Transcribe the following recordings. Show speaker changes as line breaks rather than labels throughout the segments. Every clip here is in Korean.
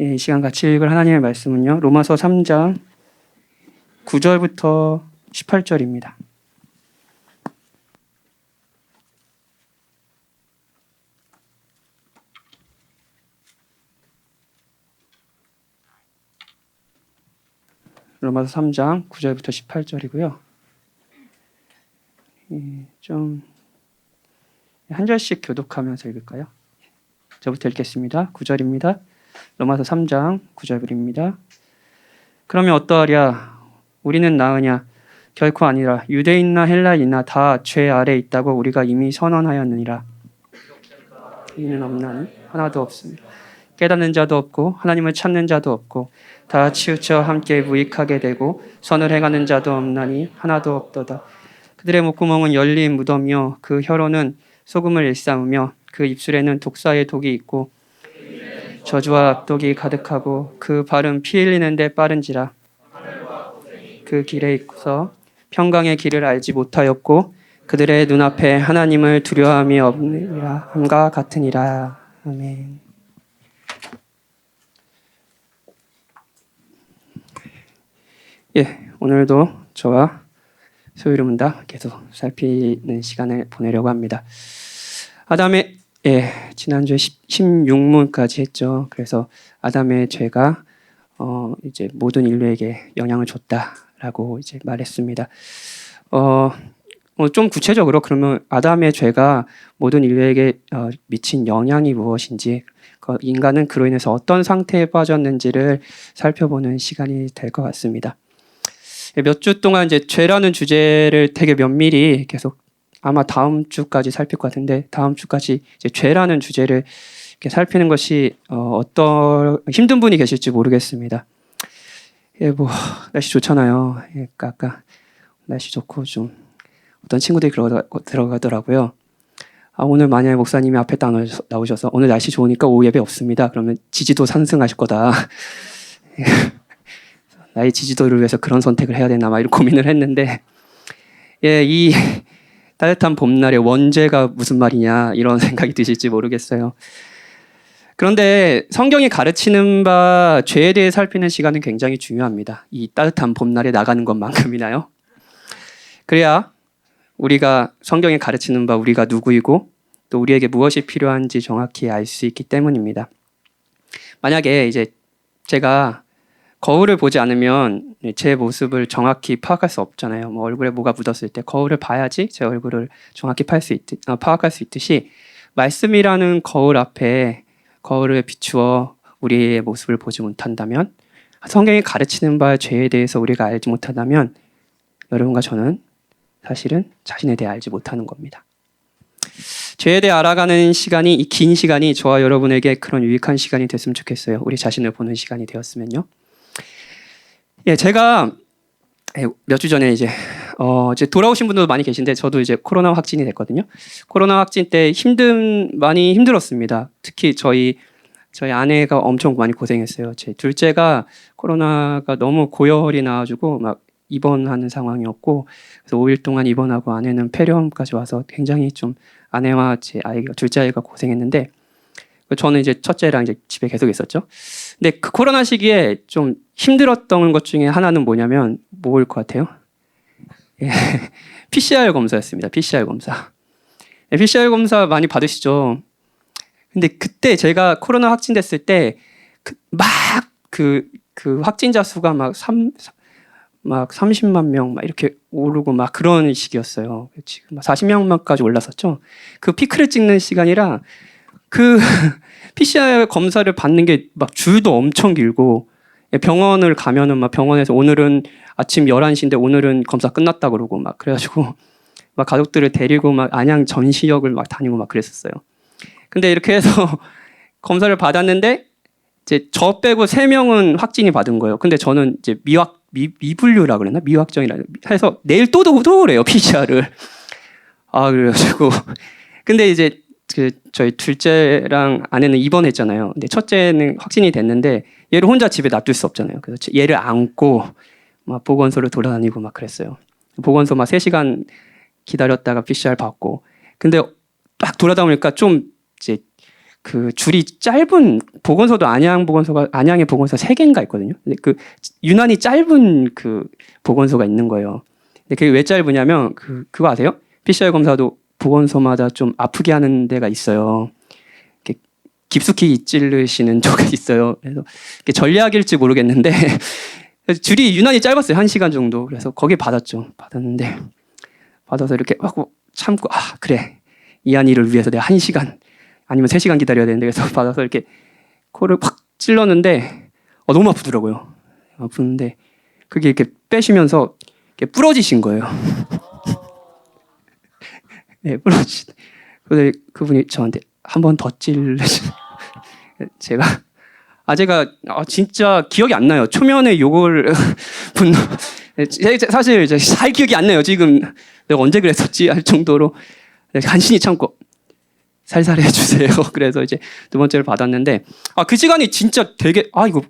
예, 이 시간 같이 읽을 하나님의 말씀은요. 로마서 3장 9절부터 18절입니다. 로마서 3장 9절부터 18절이고요. 좀 한 절씩 교독하면서 읽을까요? 저부터 읽겠습니다. 9절입니다. 로마서 3장 9절입니다. 그러면 어떠하랴? 우리는 나으냐? 결코 아니라 유대인이나 헬라인이나 다 죄 아래 있다고 우리가 이미 선언하였느니라. 이는 없나니 하나도 없습니다. 깨닫는 자도 없고 하나님을 찾는 자도 없고 다 치우쳐 함께 무익하게 되고 선을 행하는 자도 없나니 하나도 없도다. 그들의 목구멍은 열린 무덤이요 그 혀로는 소금을 일삼으며 그 입술에는 독사의 독이 있고 저주와 악독이 가득하고 그 발은 피 흘리는데 빠른지라 그 길에 있어서 평강의 길을 알지 못하였고 그들의 눈앞에 하나님을 두려움이 없느니라 함과 같으니라 아멘. 예, 오늘도 저와 소유를 문다 계속 살피는 시간을 보내려고 합니다. 아담의 예, 지난주에 16문까지 했죠. 그래서 아담의 죄가 어, 이제 모든 인류에게 영향을 줬다라고 이제 말했습니다. 어, 어, 좀 구체적으로 그러면 아담의 죄가 모든 인류에게 어, 미친 영향이 무엇인지 그 인간은 그로 인해서 어떤 상태에 빠졌는지를 살펴보는 시간이 될 것 같습니다. 몇 주 동안 이제 죄라는 주제를 되게 면밀히 계속 아마 다음 주까지 살필 것 같은데 다음 주까지 이제 죄라는 주제를 이렇게 살피는 것이 어, 어떤 힘든 분이 계실지 모르겠습니다. 예, 뭐 날씨 좋잖아요. 예, 아까 날씨 좋고 좀 어떤 친구들이 들어가, 들어가더라고요. 아, 오늘 만약에 목사님이 앞에 딱 나오셔서 오늘 날씨 좋으니까 오후 예배 없습니다. 그러면 지지도 상승하실 거다. 나의 지지도를 위해서 그런 선택을 해야 되나 막 이런 고민을 했는데 예, 이 따뜻한 봄날에 원죄가 무슨 말이냐 이런 생각이 드실지 모르겠어요. 그런데 성경이 가르치는 바 죄에 대해 살피는 시간은 굉장히 중요합니다. 이 따뜻한 봄날에 나가는 것만큼이나요. 그래야 우리가 성경이 가르치는 바 우리가 누구이고 또 우리에게 무엇이 필요한지 정확히 알 수 있기 때문입니다. 만약에 이제 제가 거울을 보지 않으면 제 모습을 정확히 파악할 수 없잖아요. 뭐 얼굴에 뭐가 묻었을 때 거울을 봐야지 제 얼굴을 정확히 수, 있, 어, 파악할 수 있듯이 말씀이라는 거울 앞에 거울을 비추어 우리의 모습을 보지 못한다면 성경이 가르치는 바의 죄에 대해서 우리가 알지 못한다면 여러분과 저는 사실은 자신에 대해 알지 못하는 겁니다. 죄에 대해 알아가는 시간이 이 긴 시간이 저와 여러분에게 그런 유익한 시간이 됐으면 좋겠어요. 우리 자신을 보는 시간이 되었으면요. 예, 제가 예, 몇주 전에 이제 어 이제 돌아오신 분들도 많이 계신데 저도 이제 코로나 확진이 됐거든요. 코로나 확진 때 힘든 많이 힘들었습니다. 특히 저희 저희 아내가 엄청 많이 고생했어요. 제 둘째가 코로나가 너무 고열이 나와가지고 막 입원하는 상황이었고 그래서 5일 동안 입원하고 아내는 폐렴까지 와서 굉장히 좀 아내와 제 아이가 둘째 아이가 고생했는데 저는 이제 첫째랑 이제 집에 계속 있었죠. 근데 그 코로나 시기에 좀 힘들었던 것 중에 하나는 뭐냐면 뭐일 것 같아요? 예, PCR 검사였습니다. PCR 검사. 예, PCR 검사 많이 받으시죠? 근데 그때 제가 코로나 확진됐을 때막 그, 그 확진자 수가 막 3, 막 30만 명 막 이렇게 오르고 막 그런 시기였어요. 지금 40명만까지 올랐었죠. 그 피크를 찍는 시간이라 그 PCR 검사를 받는 게 막 줄도 엄청 길고 병원을 가면은 막 병원에서 오늘은 아침 11시인데 오늘은 검사 끝났다 그러고 막 그래가지고 막 가족들을 데리고 막 안양 전시역을 막 다니고 막 그랬었어요. 근데 이렇게 해서 검사를 받았는데 이제 저 빼고 세 명은 확진이 받은 거예요. 근데 저는 이제 미확 미, 미분류라 그랬나 미확정이라 해서 내일 또또 또 오래요 PCR을. 아 그래가지고 근데 이제 그 저희 둘째랑 아내는 입원했잖아요. 근데 첫째는 확진이 됐는데 얘를 혼자 집에 놔둘 수 없잖아요. 그래서 얘를 안고 막 보건소를 돌아다니고 막 그랬어요. 보건소 막 3시간 기다렸다가 PCR 받고. 근데 딱 돌아다 보니까 좀 이제 그 줄이 짧은 보건소도 안양 보건소가 안양에 보건소 세 개인가 있거든요. 근데 그 유난히 짧은 그 보건소가 있는 거예요. 근데 그게 왜 짧으냐면 그 그거 아세요? PCR 검사도 보건소마다 좀 아프게 하는 데가 있어요. 이렇게 깊숙이 찌르시는 쪽이 있어요. 그래서 전략일지 모르겠는데 줄이 유난히 짧았어요. 한 시간 정도. 그래서 거기 받았죠. 받았는데 받아서 이렇게 하고 참고 아 그래 이한이를 위해서 내가 한 시간 아니면 세 시간 기다려야 되는데 그래서 받아서 이렇게 코를 확 찔렀는데 어, 너무 아프더라고요. 아프는데 그게 이렇게 빼시면서 이렇게 부러지신 거예요. 네, 부러지. 근데 그분이 저한테 한 번 더 찔르시. 제가 아 제가 아, 진짜 기억이 안 나요. 초면에 욕을 분노. 사실 잘 기억이 안 나요. 지금 내가 언제 그랬었지 할 정도로 간신히 참고 살살 해주세요. 그래서 이제 두 번째를 받았는데 아 그 시간이 진짜 되게 아 이거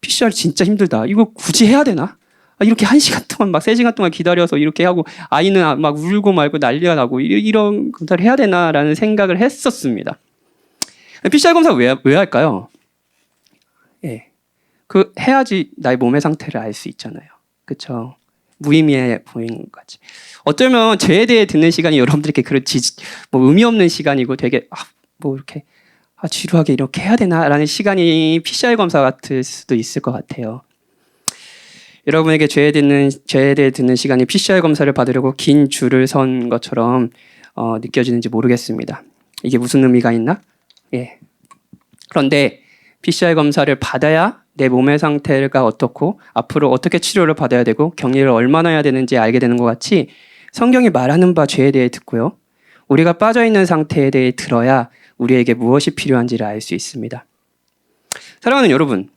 PCR 진짜 힘들다. 이거 굳이 해야 되나? 아, 이렇게 한 시간 동안 막 세 시간 동안 기다려서 이렇게 하고 아이는 막 울고 말고 난리가 나고 이- 이런 검사를 해야 되나라는 생각을 했었습니다. PCR 검사 왜, 왜 할까요? 예, 그 해야지 나의 몸의 상태를 알 수 있잖아요. 그렇죠? 무의미해 보이는 거지. 어쩌면 죄에 대해 듣는 시간이 여러분들께 그런 지, 뭐 의미 없는 시간이고 되게 아, 뭐 이렇게 아, 지루하게 이렇게 해야 되나라는 시간이 PCR 검사 같을 수도 있을 것 같아요. 여러분에게 죄에 듣는 듣는 시간이 PCR 검사를 받으려고 긴 줄을 선 것처럼 어, 느껴지는지 모르겠습니다. 이게 무슨 의미가 있나? 예. 그런데 PCR 검사를 받아야 내 몸의 상태가 어떻고 앞으로 어떻게 치료를 받아야 되고 격리를 얼마나 해야 되는지 알게 되는 것 같이 성경이 말하는 바 죄에 대해 듣고요. 우리가 빠져 있는 상태에 대해 들어야 우리에게 무엇이 필요한지를 알 수 있습니다. 사랑하는 여러분,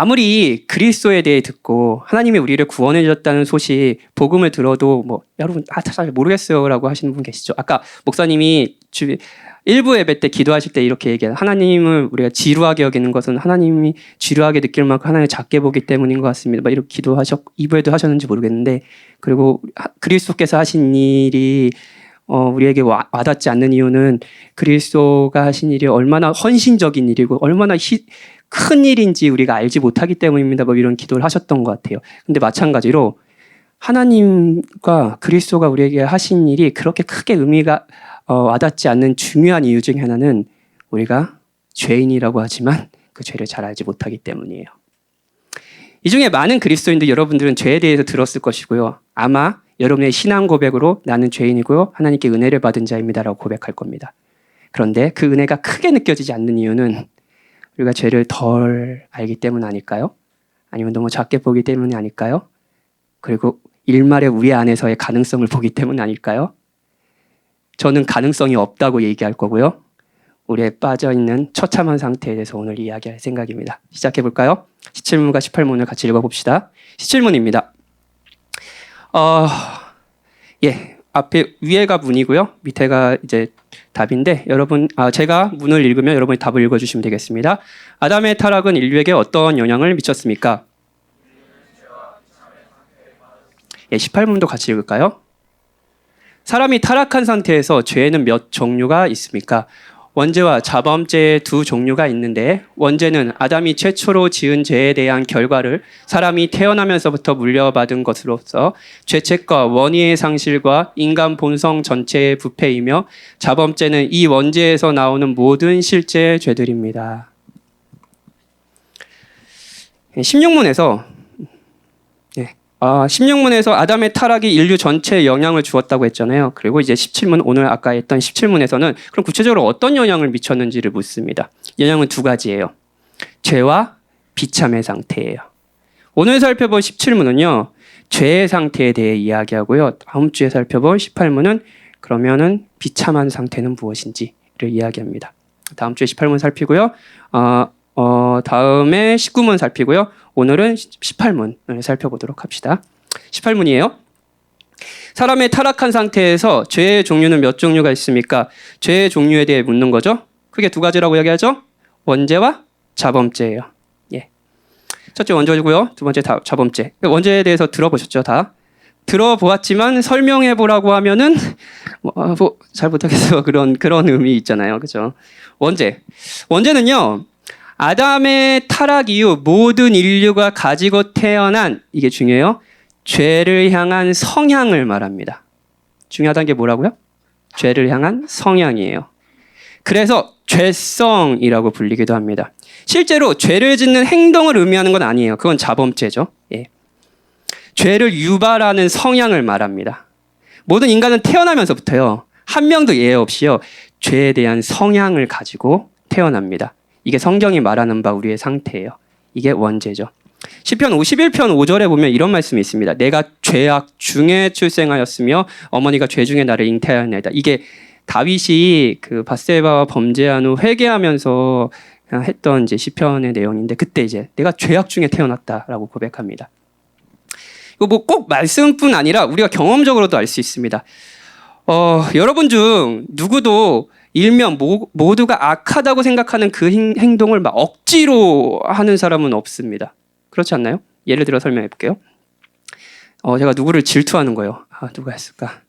아무리 그리스도에 대해 듣고 하나님이 우리를 구원해 주셨다는 소식 복음을 들어도 뭐 여러분 아잘 모르겠어요라고 하시는 분 계시죠. 아까 목사님이 주 일부 예배 때 기도하실 때 이렇게 얘기해요. 하나님을 우리가 지루하게 여기는 것은 하나님이 지루하게 느낄 만큼 하나님을 작게 보기 때문인 것 같습니다. 막 이렇게 기도하셨 2부에도 하셨는지 모르겠는데 그리고 하- 그리스도께서 하신 일이 어, 우리에게 와, 와닿지 않는 이유는 그리스도가 하신 일이 얼마나 헌신적인 일이고 얼마나 히, 큰 일인지 우리가 알지 못하기 때문입니다. 뭐 이런 기도를 하셨던 것 같아요. 근데 마찬가지로 하나님과 그리스도가 우리에게 하신 일이 그렇게 크게 의미가 어, 와닿지 않는 중요한 이유 중에 하나는 우리가 죄인이라고 하지만 그 죄를 잘 알지 못하기 때문이에요. 이 중에 많은 그리스도인들 여러분들은 죄에 대해서 들었을 것이고요. 아마 여러분의 신앙 고백으로 나는 죄인이고요. 하나님께 은혜를 받은 자입니다라고 고백할 겁니다. 그런데 그 은혜가 크게 느껴지지 않는 이유는 우리가 죄를 덜 알기 때문 아닐까요? 아니면 너무 작게 보기 때문이 아닐까요? 그리고 일말의 우리 안에서의 가능성을 보기 때문 아닐까요? 저는 가능성이 없다고 얘기할 거고요. 우리의 빠져 있는 처참한 상태에 대해서 오늘 이야기할 생각입니다. 시작해 볼까요? 17문과 18문을 같이 읽어 봅시다. 17문입니다. 어, 예, 앞에 위에가 문이고요, 밑에가 이제 답인데 여러분, 아, 제가 문을 읽으면 여러분이 답을 읽어주시면 되겠습니다. 아담의 타락은 인류에게 어떤 영향을 미쳤습니까? 예, 18문도 같이 읽을까요? 사람이 타락한 상태에서 죄에는 몇 종류가 있습니까? 원죄와 자범죄의 두 종류가 있는데 원죄는 아담이 최초로 지은 죄에 대한 결과를 사람이 태어나면서부터 물려받은 것으로서 죄책과 원의의 상실과 인간 본성 전체의 부패이며 자범죄는 이 원죄에서 나오는 모든 실제 죄들입니다. 16문에서 아, 16문에서 아담의 타락이 인류 전체에 영향을 주었다고 했잖아요. 그리고 이제 17문 오늘 아까 했던 17문에서는 그럼 구체적으로 어떤 영향을 미쳤는지를 묻습니다. 영향은 두 가지예요. 죄와 비참의 상태예요. 오늘 살펴볼 17문은요. 죄의 상태에 대해 이야기하고요. 다음 주에 살펴볼 18문은 그러면은 비참한 상태는 무엇인지를 이야기합니다. 다음 주에 18문 살피고요. 어, 어, 다음에 19문 살피고요. 오늘은 18문을 살펴보도록 합시다. 18문이에요. 사람의 타락한 상태에서 죄의 종류는 몇 종류가 있습니까? 죄의 종류에 대해 묻는 거죠. 크게 두 가지라고 이야기하죠. 원죄와 자범죄예요. 예. 첫째 원죄고요. 두 번째 다, 자범죄. 원죄에 대해서 들어보셨죠, 다. 들어보았지만 설명해 보라고 하면은 뭐, 아, 뭐, 잘 못하겠어요. 그런 그런 의미 있잖아요. 그죠? 원죄. 원죄는요. 아담의 타락 이후 모든 인류가 가지고 태어난 이게 중요해요. 죄를 향한 성향을 말합니다. 중요하다는 게 뭐라고요? 죄를 향한 성향이에요. 그래서 죄성이라고 불리기도 합니다. 실제로 죄를 짓는 행동을 의미하는 건 아니에요. 그건 자범죄죠. 예. 죄를 유발하는 성향을 말합니다. 모든 인간은 태어나면서부터요. 한 명도 예외 없이요. 죄에 대한 성향을 가지고 태어납니다. 이게 성경이 말하는 바 우리의 상태예요. 이게 원죄죠. 시편 51편 5절에 보면 이런 말씀이 있습니다. 내가 죄악 중에 출생하였으며 어머니가 죄 중에 나를 잉태하였나이다. 이게 다윗이 그 바세바와 범죄한 후 회개하면서 했던 이제 시편의 내용인데 그때 이제 내가 죄악 중에 태어났다라고 고백합니다. 이거 뭐 꼭 말씀뿐 아니라 우리가 경험적으로도 알 수 있습니다. 어, 여러분 중 누구도 일면 모, 모두가 악하다고 생각하는 그 행, 행동을 막 억지로 하는 사람은 없습니다. 그렇지 않나요? 예를 들어 설명해 볼게요. 어, 제가 누구를 질투하는 거예요. 아, 누가 했을까?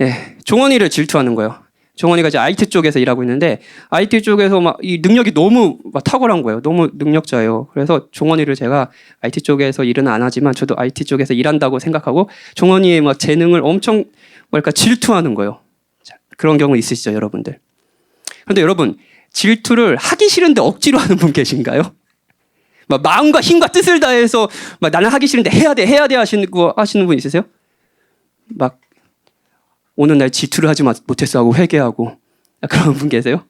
예, 종원이를 질투하는 거예요. 종원이가 이제 IT 쪽에서 일하고 있는데 IT 쪽에서 막 이 능력이 너무 막 탁월한 거예요. 너무 능력자예요. 그래서 종원이를 제가 IT 쪽에서 일은 안 하지만 저도 IT 쪽에서 일한다고 생각하고 종원이의 막 재능을 엄청 뭐랄까 질투하는 거예요. 자, 그런 경우 있으시죠, 여러분들. 그런데 여러분 질투를 하기 싫은데 억지로 하는 분 계신가요? 막 마음과 힘과 뜻을 다해서 막 나는 하기 싫은데 해야 돼, 해야 돼 하시는 거 하시는 분 있으세요? 막 오늘 날 질투를 하지 못했어 하고 회개하고 그런 분 계세요?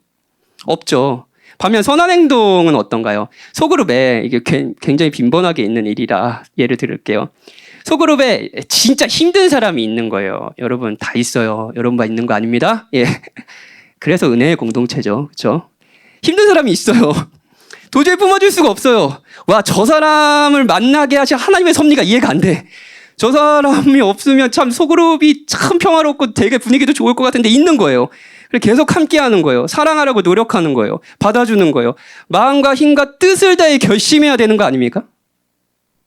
없죠. 반면 선한 행동은 어떤가요? 소그룹에 이게 굉장히 빈번하게 있는 일이라 예를 들을게요. 소그룹에 진짜 힘든 사람이 있는 거예요. 여러분 다 있어요. 여러분만 있는 거 아닙니다. 예. 그래서 은혜의 공동체죠. 그렇죠? 힘든 사람이 있어요. 도저히 뿜어줄 수가 없어요. 와, 저 사람을 만나게 하신 하나님의 섭리가 이해가 안 돼. 저 사람이 없으면 참 소그룹이 참 평화롭고 되게 분위기도 좋을 것 같은데 있는 거예요. 그래서 계속 함께 하는 거예요. 사랑하라고 노력하는 거예요. 받아주는 거예요. 마음과 힘과 뜻을 다해 결심해야 되는 거 아닙니까?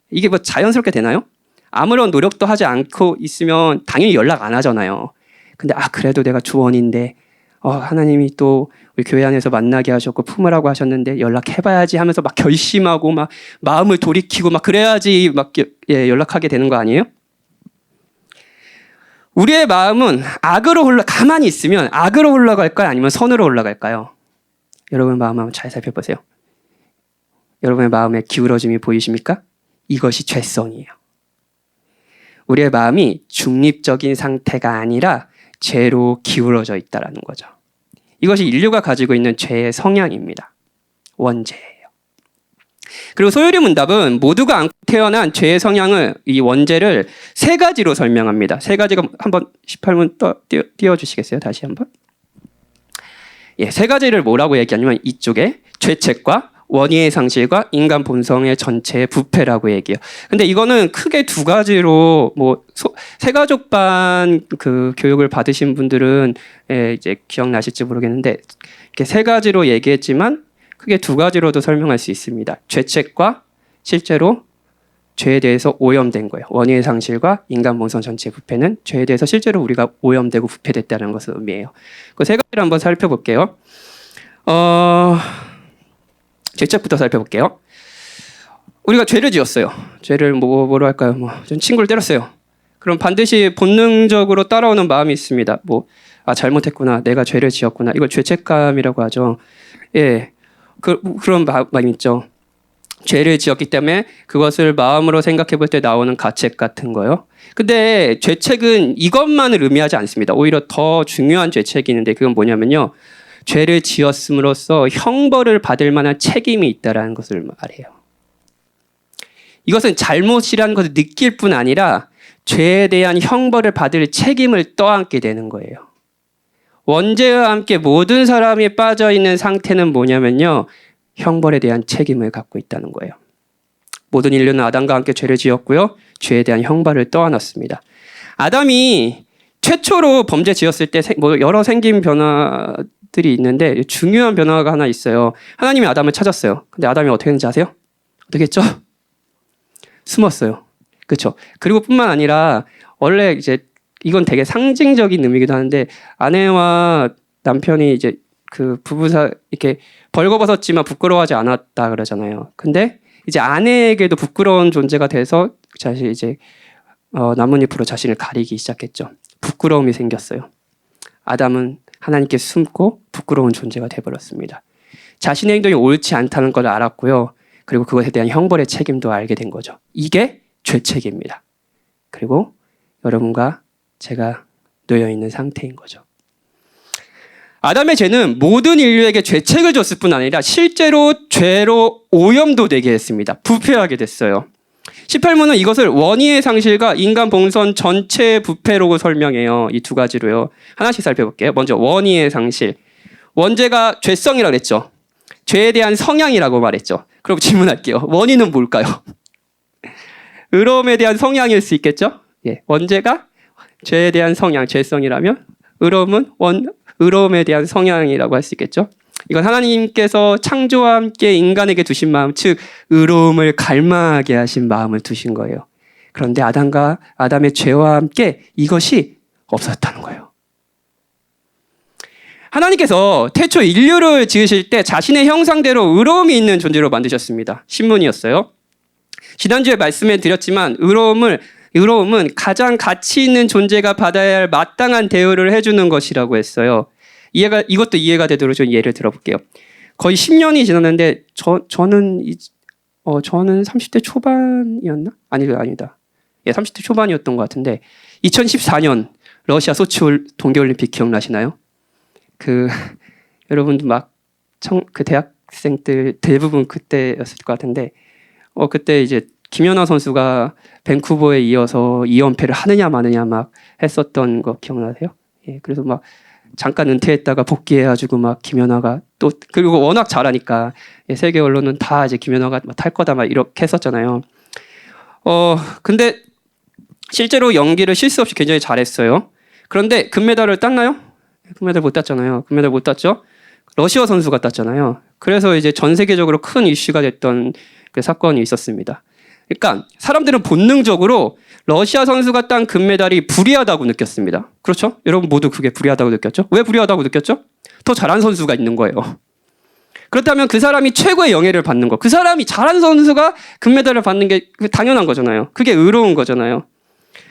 이게 뭐 자연스럽게 되나요? 아무런 노력도 하지 않고 있으면 당연히 연락 안 하잖아요. 근데 아 그래도 내가 조언인데 어, 하나님이 또 우리 교회 안에서 만나게 하셨고 품으라고 하셨는데 연락해봐야지 하면서 막 결심하고 막 마음을 돌이키고 막 그래야지 막 예, 연락하게 되는 거 아니에요? 우리의 마음은 악으로 흘러 가만히 있으면 악으로 흘러갈까요? 아니면 선으로 올라갈까요? 여러분 마음 한번 잘 살펴보세요. 여러분의 마음에 기울어짐이 보이십니까? 이것이 죄성이에요. 우리의 마음이 중립적인 상태가 아니라 죄로 기울어져 있다라는 거죠. 이것이 인류가 가지고 있는 죄의 성향입니다. 원죄예요. 그리고 소유리 문답은 모두가 안 태어난 죄의 성향을 이 원죄를 세 가지로 설명합니다. 세 가지가 한번 18문 떠, 띄워, 띄워 주시겠어요? 다시 한번. 예, 세 가지를 뭐라고 얘기하냐면 이쪽에 죄책과 원의의 상실과 인간 본성의 전체의 부패라고 얘기해요. 근데 이거는 크게 두 가지로 뭐 세가족반 그 교육을 받으신 분들은 예, 이제 기억나실지 모르겠는데 이렇게 세 가지로 얘기했지만 크게 두 가지로도 설명할 수 있습니다. 죄책과 실제로 죄에 대해서 오염된 거예요. 원의의 상실과 인간 본성 전체 부패는 죄에 대해서 실제로 우리가 오염되고 부패됐다는 것을 의미해요. 그 세 가지를 한번 살펴볼게요. 어... 죄책부터 살펴볼게요. 우리가 죄를 지었어요. 죄를 뭐, 뭐로 할까요? 뭐, 전 친구를 때렸어요. 그럼 반드시 본능적으로 따라오는 마음이 있습니다. 뭐, 아, 잘못했구나. 내가 죄를 지었구나. 이걸 죄책감이라고 하죠. 예. 그, 그런 마음 있죠. 죄를 지었기 때문에 그것을 마음으로 생각해 볼 때 나오는 가책 같은 거요. 근데 죄책은 이것만을 의미하지 않습니다. 오히려 더 중요한 죄책이 있는데 그건 뭐냐면요. 죄를 지었음으로써 형벌을 받을 만한 책임이 있다라는 것을 말해요. 이것은 잘못이라는 것을 느낄 뿐 아니라 죄에 대한 형벌을 받을 책임을 떠안게 되는 거예요. 원죄와 함께 모든 사람이 빠져 있는 상태는 뭐냐면요. 형벌에 대한 책임을 갖고 있다는 거예요. 모든 인류는 아담과 함께 죄를 지었고요. 죄에 대한 형벌을 떠안았습니다. 아담이 최초로 범죄 지었을 때뭐 여러 생긴 변화 들이 있는데 중요한 변화가 하나 있어요. 하나님이 아담을 찾았어요. 근데 아담이 어떻게 했는지 아세요? 어떻게 했죠? 숨었어요. 그렇죠. 그리고 뿐만 아니라 원래 이제 이건 되게 상징적인 의미기도 하는데 아내와 남편이 이제 그 부부사 이렇게 벌거벗었지만 부끄러워하지 않았다 그러잖아요. 근데 이제 아내에게도 부끄러운 존재가 돼서 사실 이제 어, 나뭇잎으로 자신을 가리기 시작했죠. 부끄러움이 생겼어요. 아담은 하나님께 숨고 부끄러운 존재가 되어버렸습니다. 자신의 행동이 옳지 않다는 걸 알았고요. 그리고 그것에 대한 형벌의 책임도 알게 된 거죠. 이게 죄책입니다. 그리고 여러분과 제가 놓여 있는 상태인 거죠. 아담의 죄는 모든 인류에게 죄책을 줬을 뿐 아니라 실제로 죄로 오염도 되게 했습니다. 부패하게 됐어요. 18문은 이것을 원의의 상실과 인간 본선 전체의 부패로 설명해요. 이 두 가지로요. 하나씩 살펴볼게요. 먼저 원의의 상실. 원죄가 죄성이라고 그랬죠. 죄에 대한 성향이라고 말했죠. 그럼 질문할게요. 원인은 뭘까요? 의로움에 대한 성향일 수 있겠죠? 예. 원죄가 죄에 대한 성향, 죄성이라면 의로움은 원 의로움에 대한 성향이라고 할 수 있겠죠? 이건 하나님께서 창조와 함께 인간에게 두신 마음, 즉 의로움을 갈망하게 하신 마음을 두신 거예요. 그런데 아담과 아담의 죄와 함께 이것이 없었다는 거예요. 하나님께서 태초 인류를 지으실 때 자신의 형상대로 의로움이 있는 존재로 만드셨습니다. 신문이었어요. 지난주에 말씀해 드렸지만 의로움을 의로움은 가장 가치 있는 존재가 받아야 할 마땅한 대우를 해주는 것이라고 했어요. 이해가 이것도 이해가 되도록 좀 예를 들어볼게요. 거의 10년이 지났는데 저 저는 이, 어 저는 30대 초반이었나? 아니 아니다. 예, 30대 초반이었던 것 같은데 2014년 러시아 소치 동계 올림픽 기억나시나요? 그 여러분도 막그 대학생들 대부분 그때였을 것 같은데 어 그때 이제 김연아 선수가 밴쿠버에 이어서 2연패를 하느냐 마느냐 막 했었던 거 기억나세요? 예, 그래서 막 잠깐 은퇴했다가 복귀해가지고 막 김연아가 또 그리고 워낙 잘하니까 예, 세계 언론은 다 이제 김연아가 탈 거다 막 이렇게 했었잖아요. 어 근데 실제로 연기를 실수 없이 굉장히 잘했어요. 그런데 금메달을 땄나요? 금메달 못 땄잖아요. 금메달 못 땄죠. 러시아 선수가 땄잖아요. 그래서 이제 전 세계적으로 큰 이슈가 됐던 그 사건이 있었습니다. 그러니까 사람들은 본능적으로 러시아 선수가 딴 금메달이 불리하다고 느꼈습니다. 그렇죠? 여러분 모두 그게 불리하다고 느꼈죠? 왜 불리하다고 느꼈죠? 더 잘한 선수가 있는 거예요. 그렇다면 그 사람이 최고의 영예를 받는 거, 그 사람이 잘한 선수가 금메달을 받는 게 당연한 거잖아요. 그게 의로운 거잖아요.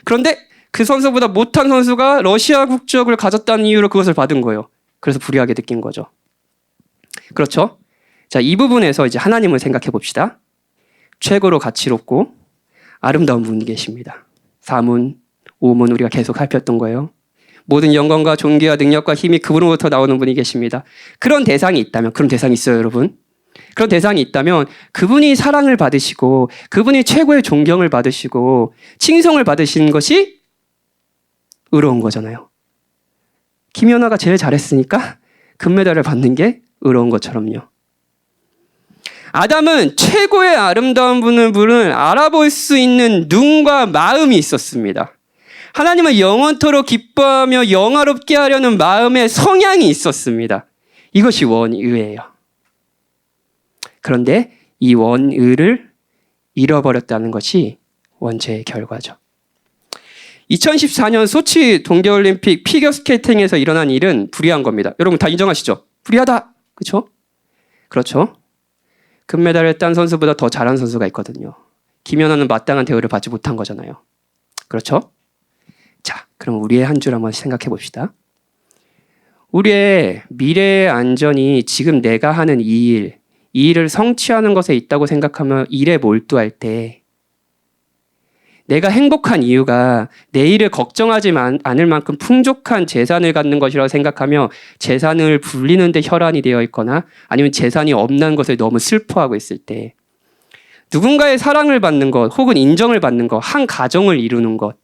그런데 그 선수보다 못한 선수가 러시아 국적을 가졌다는 이유로 그것을 받은 거예요. 그래서 불리하게 느낀 거죠. 그렇죠? 자, 이 부분에서 이제 하나님을 생각해 봅시다. 최고로 가치롭고 아름다운 분이 계십니다. 4문, 5문 우리가 계속 살폈던 거예요. 모든 영광과 존귀와 능력과 힘이 그분으로부터 나오는 분이 계십니다. 그런 대상이 있다면, 그런 대상이 있어요, 여러분. 그런 대상이 있다면 그분이 사랑을 받으시고 그분이 최고의 존경을 받으시고 칭송을 받으시는 것이 의로운 거잖아요. 김연아가 제일 잘했으니까 금메달을 받는 게 의로운 것처럼요. 아담은 최고의 아름다운 분을 알아볼 수 있는 눈과 마음이 있었습니다. 하나님을 영원토록 기뻐하며 영화롭게 하려는 마음의 성향이 있었습니다. 이것이 원의예요. 그런데 이 원의를 잃어버렸다는 것이 원죄의 결과죠. 2014년 소치 동계올림픽 피겨스케이팅에서 일어난 일은 불의한 겁니다. 여러분 다 인정하시죠? 불의하다. 그렇죠? 그렇죠. 금메달을 딴 선수보다 더 잘한 선수가 있거든요. 김연아는 마땅한 대우를 받지 못한 거잖아요. 그렇죠? 자, 그럼 우리의 한 줄 한번 생각해 봅시다. 우리의 미래의 안전이 지금 내가 하는 이 일, 이 일을 성취하는 것에 있다고 생각하며 일에 몰두할 때 내가 행복한 이유가 내일을 걱정하지 않을 만큼 풍족한 재산을 갖는 것이라고 생각하며 재산을 불리는데 혈안이 되어 있거나 아니면 재산이 없는 것을 너무 슬퍼하고 있을 때 누군가의 사랑을 받는 것 혹은 인정을 받는 것, 한 가정을 이루는 것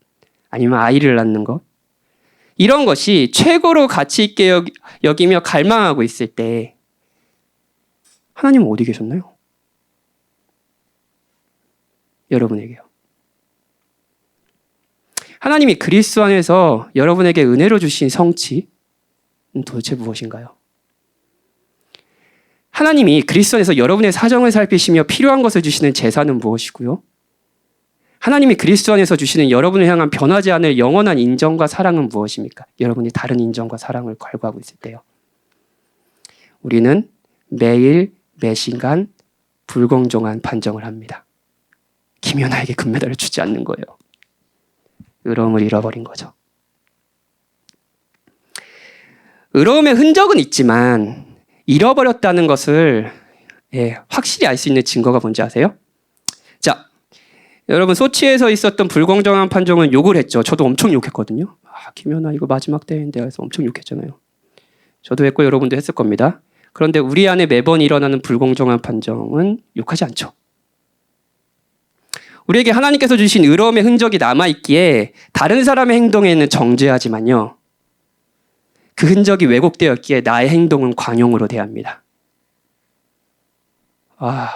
아니면 아이를 낳는 것 이런 것이 최고로 가치 있게 여기며 갈망하고 있을 때 하나님은 어디 계셨나요? 여러분에게요. 하나님이 그리스도 안에서 여러분에게 은혜로 주신 성취는 도대체 무엇인가요? 하나님이 그리스도 안에서 여러분의 사정을 살피시며 필요한 것을 주시는 제사는 무엇이고요? 하나님이 그리스도 안에서 주시는 여러분을 향한 변하지 않을 영원한 인정과 사랑은 무엇입니까? 여러분이 다른 인정과 사랑을 갈구하고 있을 때요. 우리는 매일 매 시간 불공정한 판정을 합니다. 김연아에게 금메달을 주지 않는 거예요. 의로움을 잃어버린 거죠. 의로움의 흔적은 있지만 잃어버렸다는 것을 예, 확실히 알 수 있는 증거가 뭔지 아세요? 자, 여러분 소치에서 있었던 불공정한 판정은 욕을 했죠. 저도 엄청 욕했거든요. 아, 김연아 이거 마지막 대회인데 해서 엄청 욕했잖아요. 저도 했고 여러분도 했을 겁니다. 그런데 우리 안에 매번 일어나는 불공정한 판정은 욕하지 않죠. 우리에게 하나님께서 주신 의로움의 흔적이 남아 있기에 다른 사람의 행동에는 정죄하지만요. 그 흔적이 왜곡되었기에 나의 행동은 관용으로 대합니다. 아,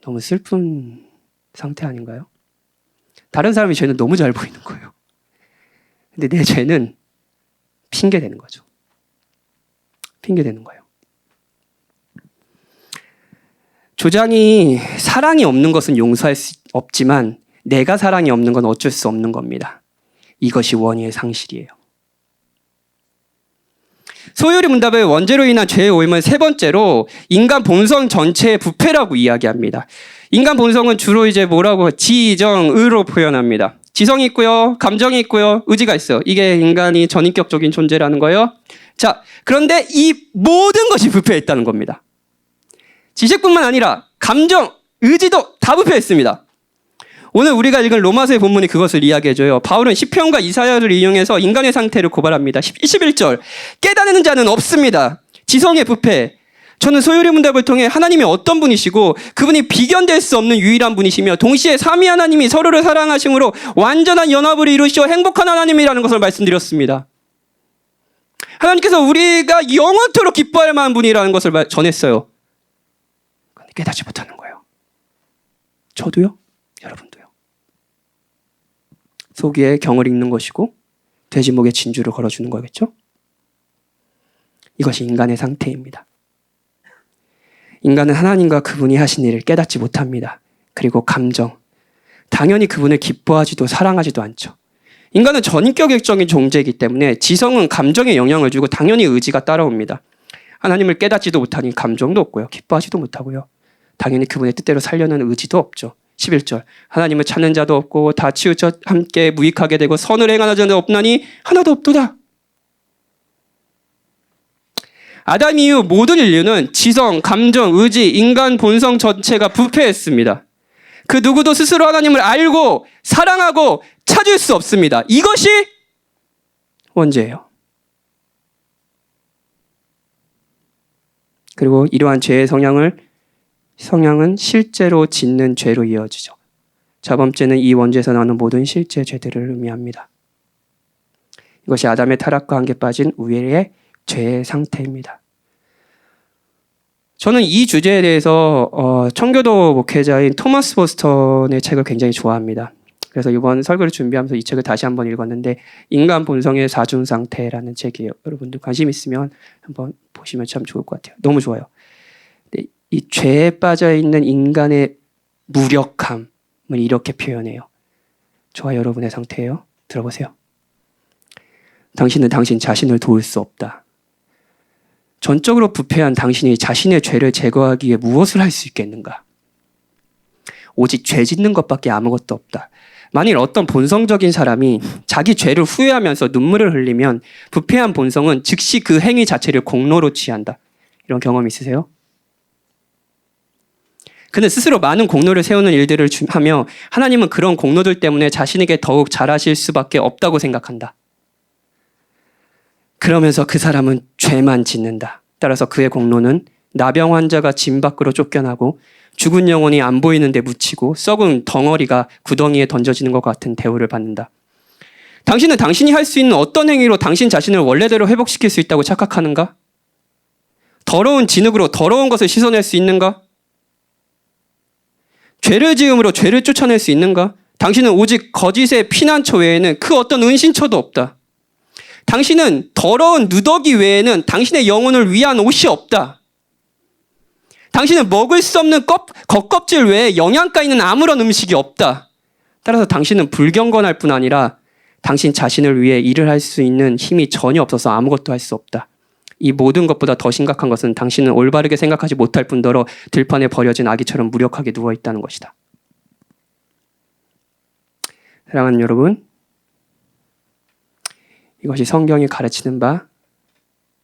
너무 슬픈 상태 아닌가요? 다른 사람이 죄는 너무 잘 보이는 거예요. 근데 내 죄는 핑계 되는 거죠. 핑계 되는 거예요. 조장이 사랑이 없는 것은 용서할 수 없지만 내가 사랑이 없는 건 어쩔 수 없는 겁니다. 이것이 원의의 상실이에요. 소요리 문답의 원죄로 인한 죄의 오임은 세 번째로 인간 본성 전체의 부패라고 이야기합니다. 인간 본성은 주로 이제 뭐라고 지정의로 표현합니다. 지성이 있고요, 감정이 있고요, 의지가 있어요. 이게 인간이 전인격적인 존재라는 거예요. 자, 그런데 이 모든 것이 부패했다는 겁니다. 지식뿐만 아니라 감정, 의지도 다 부패 했습니다. 오늘 우리가 읽은 로마서의 본문이 그것을 이야기해줘요. 바울은 시편과 이사야를 이용해서 인간의 상태를 고발합니다. 21절 깨닫는 자는 없습니다. 지성의 부패. 저는 소요리 문답을 통해 하나님이 어떤 분이시고 그분이 비견될 수 없는 유일한 분이시며 동시에 삼위 하나님이 서로를 사랑하심으로 완전한 연합을 이루시어 행복한 하나님이라는 것을 말씀드렸습니다. 하나님께서 우리가 영원토록 기뻐할 만한 분이라는 것을 전했어요. 깨닫지 못하는 거예요. 저도요. 여러분도요. 속에 경을 읽는 것이고 돼지 목에 진주를 걸어주는 거겠죠? 이것이 인간의 상태입니다. 인간은 하나님과 그분이 하신 일을 깨닫지 못합니다. 그리고 감정. 당연히 그분을 기뻐하지도 사랑하지도 않죠. 인간은 전인격적인 존재이기 때문에 지성은 감정에 영향을 주고 당연히 의지가 따라옵니다. 하나님을 깨닫지도 못하니 감정도 없고요. 기뻐하지도 못하고요. 당연히 그분의 뜻대로 살려는 의지도 없죠. 11절. 하나님을 찾는 자도 없고 다 치우쳐 함께 무익하게 되고 선을 행하는 자도 없나니 하나도 없도다. 아담 이후 모든 인류는 지성, 감정, 의지, 인간 본성 전체가 부패했습니다. 그 누구도 스스로 하나님을 알고 사랑하고 찾을 수 없습니다. 이것이 원죄예요. 그리고 이러한 죄의 성향을 성향은 실제로 짓는 죄로 이어지죠. 자 번째는 이 원죄에서 나오는 모든 실제 죄들을 의미합니다. 이것이 아담의 타락과 함께 빠진 우리의 죄의 상태입니다. 저는 이 주제에 대해서 어, 청교도 목회자인 토마스 보스턴의 책을 굉장히 좋아합니다. 그래서 이번 설교를 준비하면서 이 책을 다시 한번 읽었는데 인간 본성의 사중 상태라는 책이에요. 여러분들 관심 있으면 한번 보시면 참 좋을 것 같아요. 너무 좋아요. 이 죄에 빠져 있는 인간의 무력함을 이렇게 표현해요. 저와 여러분의 상태예요. 들어보세요. 당신은 당신 자신을 도울 수 없다. 전적으로 부패한 당신이 자신의 죄를 제거하기 위해 무엇을 할 수 있겠는가? 오직 죄 짓는 것밖에 아무것도 없다. 만일 어떤 본성적인 사람이 자기 죄를 후회하면서 눈물을 흘리면 부패한 본성은 즉시 그 행위 자체를 공로로 취한다. 이런 경험 있으세요? 그는 스스로 많은 공로를 세우는 일들을 하며 하나님은 그런 공로들 때문에 자신에게 더욱 잘하실 수밖에 없다고 생각한다. 그러면서 그 사람은 죄만 짓는다. 따라서 그의 공로는 나병 환자가 짐 밖으로 쫓겨나고 죽은 영혼이 안 보이는데 묻히고 썩은 덩어리가 구덩이에 던져지는 것 같은 대우를 받는다. 당신은 당신이 할 수 있는 어떤 행위로 당신 자신을 원래대로 회복시킬 수 있다고 착각하는가? 더러운 진흙으로 더러운 것을 씻어낼 수 있는가? 죄를 지음으로 죄를 쫓아낼 수 있는가? 당신은 오직 거짓의 피난처 외에는 그 어떤 은신처도 없다. 당신은 더러운 누더기 외에는 당신의 영혼을 위한 옷이 없다. 당신은 먹을 수 없는 껍, 겉껍질 외에 영양가 있는 아무런 음식이 없다. 따라서 당신은 불경건할 뿐 아니라 당신 자신을 위해 일을 할 수 있는 힘이 전혀 없어서 아무것도 할 수 없다. 이 모든 것보다 더 심각한 것은 당신은 올바르게 생각하지 못할 뿐더러 들판에 버려진 아기처럼 무력하게 누워 있다는 것이다. 사랑하는 여러분, 이것이 성경이 가르치는 바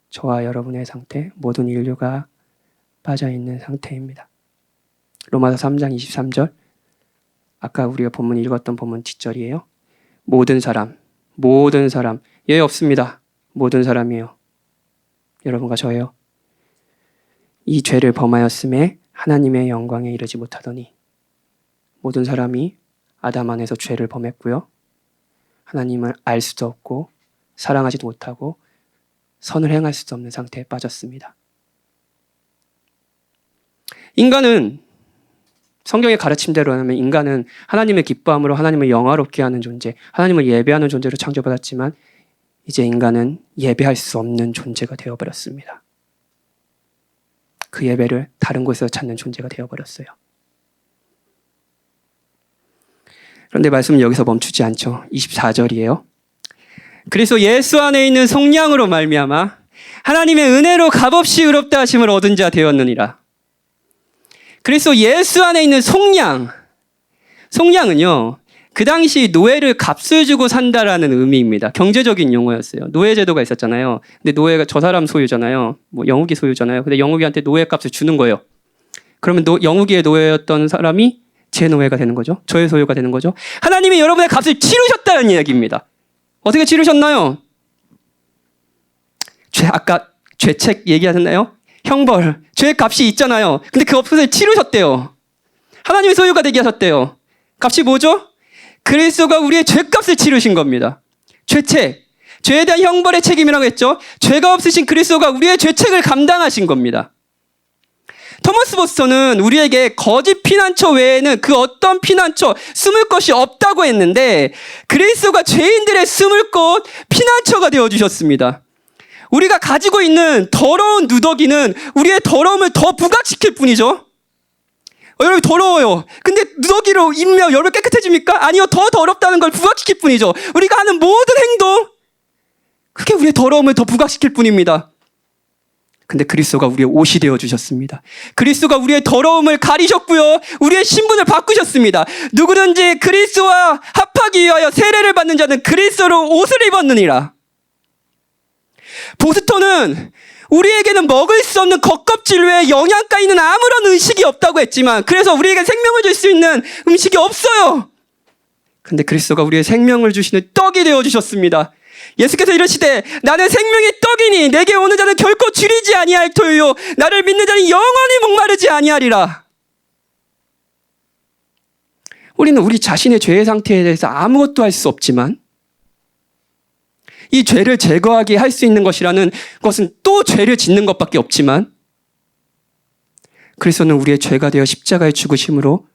저와 여러분의 상태, 모든 인류가 빠져 있는 상태입니다. 로마서 3장 23절 아까 우리가 본문 읽었던 본문 뒷절이에요. 모든 사람, 모든 사람 예 없습니다. 모든 사람이에요. 여러분과 저예요. 이 죄를 범하였음에 하나님의 영광에 이르지 못하더니 모든 사람이 아담 안에서 죄를 범했고요. 하나님을 알 수도 없고 사랑하지도 못하고 선을 행할 수도 없는 상태에 빠졌습니다. 인간은 성경의 가르침대로 하면 인간은 하나님의 기뻐함으로 하나님을 영화롭게 하는 존재, 하나님을 예배하는 존재로 창조받았지만 이제 인간은 예배할 수 없는 존재가 되어버렸습니다. 그 예배를 다른 곳에서 찾는 존재가 되어버렸어요. 그런데 말씀은 여기서 멈추지 않죠. 24절이에요. 그래서 예수 안에 있는 속량으로 말미암아 하나님의 은혜로 값없이 의롭다 하심을 얻은 자 되었느니라. 그래서 예수 안에 있는 속량, 속량은요, 그 당시 노예를 값을 주고 산다라는 의미입니다. 경제적인 용어였어요. 노예 제도가 있었잖아요. 근데 노예가 저 사람 소유잖아요. 뭐 영욱이 소유잖아요. 근데 영욱이한테 노예 값을 주는 거예요. 그러면 노, 영욱이의 노예였던 사람이 제 노예가 되는 거죠. 저의 소유가 되는 거죠. 하나님이 여러분의 값을 치르셨다는 이야기입니다. 어떻게 치르셨나요? 죄, 아까 죄책 얘기하셨나요? 형벌, 죄의 값이 있잖아요. 근데 그 값을 치르셨대요. 하나님의 소유가 되게 하셨대요. 값이 뭐죠? 그리스도가 우리의 죄값을 치르신 겁니다. 죄책, 죄에 대한 형벌의 책임이라고 했죠. 죄가 없으신 그리스도가 우리의 죄책을 감당하신 겁니다. 토마스 보스터는 우리에게 거짓 피난처 외에는 그 어떤 피난처 숨을 것이 없다고 했는데 그리스도가 죄인들의 숨을 곳 피난처가 되어 주셨습니다. 우리가 가지고 있는 더러운 누더기는 우리의 더러움을 더 부각시킬 뿐이죠. 어, 여러분 더러워요. 근데 누더기로 입면 여러분 깨끗해집니까? 아니요. 더 더럽다는 걸 부각시킬 뿐이죠. 우리가 하는 모든 행동 그게 우리의 더러움을 더 부각시킬 뿐입니다. 근데 그리스도가 우리의 옷이 되어 주셨습니다. 그리스도가 우리의 더러움을 가리셨고요. 우리의 신분을 바꾸셨습니다. 누구든지 그리스도와 합하기 위하여 세례를 받는 자는 그리스도로 옷을 입었느니라. 보스터는 우리에게는 먹을 수 없는 겉껍질 외에 영양가 있는 아무런 음식이 없다고 했지만 그래서 우리에게 생명을 줄 수 있는 음식이 없어요. 근데 그리스도가 우리의 생명을 주시는 떡이 되어 주셨습니다. 예수께서 이러시되 나는 생명의 떡이니 내게 오는 자는 결코 줄이지 아니할 터요 나를 믿는 자는 영원히 목마르지 아니하리라. 우리는 우리 자신의 죄의 상태에 대해서 아무것도 할 수 없지만 이 죄를 제거하게 할 수 있는 것이라는 것은 또 죄를 짓는 것밖에 없지만 그리스도는 우리의 죄가 되어 십자가에 죽으심으로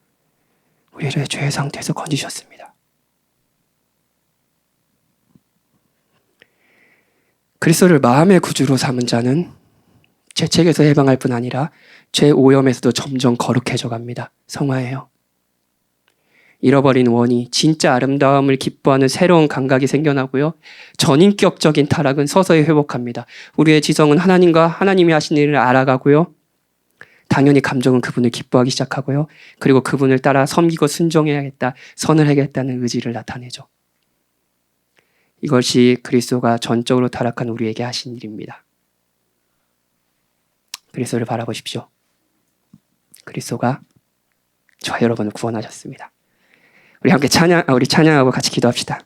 우리를 죄의 상태에서 건지셨습니다. 그리스도를 마음의 구주로 삼은 자는 죄책에서 해방할 뿐 아니라 죄 오염에서도 점점 거룩해져 갑니다. 성화예요. 잃어버린 원이 진짜 아름다움을 기뻐하는 새로운 감각이 생겨나고요. 전인격적인 타락은 서서히 회복합니다. 우리의 지성은 하나님과 하나님이 하신 일을 알아가고요. 당연히 감정은 그분을 기뻐하기 시작하고요. 그리고 그분을 따라 섬기고 순종해야겠다, 선을 해야겠다는 의지를 나타내죠. 이것이 그리스도가 전적으로 타락한 우리에게 하신 일입니다. 그리스도를 바라보십시오. 그리스도가 저와 여러분을 구원하셨습니다. 우리 함께 찬양, 우리 찬양하고 같이 기도합시다.